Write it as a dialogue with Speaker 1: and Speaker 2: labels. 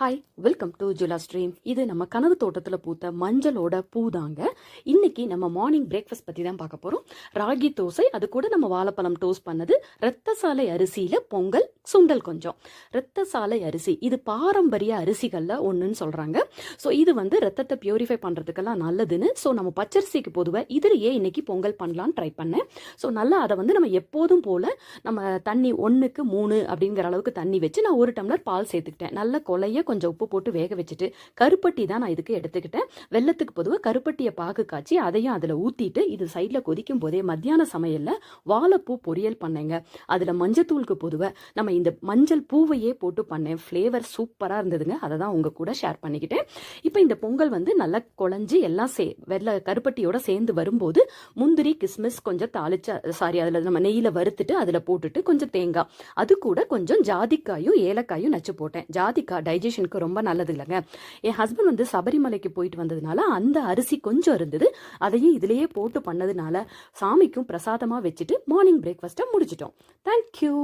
Speaker 1: Hi welcome to ஜுலா stream இது நம்ம கனவு தோட்டத்தில் பூத்த மஞ்சளோட பூ தாங்க. இன்னைக்கு நம்ம மார்னிங் பிரேக்ஃபாஸ்ட் பற்றி தான் பார்க்க போகிறோம் ராகி தோசை அது கூட நம்ம வாழைப்பழம் டோஸ்ட் பண்ணது ரத்தசாலை அரிசியில் பொங்கல் சுண்டல் கொஞ்சம். ரத்தசாலை அரிசி இது பாரம்பரிய அரிசிகளில் ஒன்றுன்னு சொல்கிறாங்க ஸோ இது வந்து ரத்தத்தை பியூரிஃபை பண்ணுறதுக்கெல்லாம் நல்லதுன்னு ஸோ நம்ம பச்சரிசிக்கு பொதுவாக இதுலேயே இன்னைக்கு பொங்கல் பண்ணலான்னு ட்ரை பண்ணேன். ஸோ நல்லா அதை வந்து நம்ம எப்போதும் போல் நம்ம தண்ணி ஒன்றுக்கு மூணு அப்படிங்கிற அளவுக்கு தண்ணி வச்சு நான் ஒரு டம்ளர் பால் சேர்த்துக்கிட்டேன். நல்ல கொலைய கொஞ்சம் உப்பு போட்டு வேக வச்சுட்டு கருப்பட்டி தான் நான் இதுக்கு எடுத்துக்கிட்டேன். வெள்ளத்துக்கு பொதுவாக கருப்பட்டியை பாகு காய்ச்சி அதையும் அதில் ஊற்றிட்டு இது சைடில் கொதிக்கும் போதே மத்தியான சமையலில் வாழைப்பூ பொரியல் பண்ணேங்க. அதில் மஞ்சத்தூளுக்கு பொதுவாக நம்ம இந்த மஞ்சள் பூவையே போட்டு பண்ணேன். ஃப்ளேவர் சூப்பராக இருந்ததுங்க. அதை தான் உங்கள் கூட ஷேர் பண்ணிக்கிட்டேன். இப்போ இந்த பொங்கல் வந்து நல்லா குழஞ்சி எல்லாம் சே வெள்ளை கருப்பட்டியோட சேர்ந்து வரும்போது முந்திரி கிஸ்மிஸ் கொஞ்சம் தாளிச்ச சாரி அதில் நம்ம நெய்யில் வறுத்துட்டு அதில் போட்டுட்டு கொஞ்சம் தேங்காய். அது கூட கொஞ்சம் ஜாதிக்காயும் ஏலக்காயும் நச்சு போட்டேன். ஜாதிக்காய் டைஜஷனுக்கு ரொம்ப நல்லது இல்லைங்க என் ஹஸ்பண்ட் வந்து சபரிமலைக்கு போயிட்டு வந்ததுனால அந்த அரிசி கொஞ்சம் இருந்தது. அதையும் இதிலேயே போட்டு பண்ணதுனால சாமிக்கும் பிரசாதமாக வச்சுட்டு மார்னிங் பிரேக்ஃபாஸ்ட்டை முடிச்சிட்டோம். தேங்க்யூ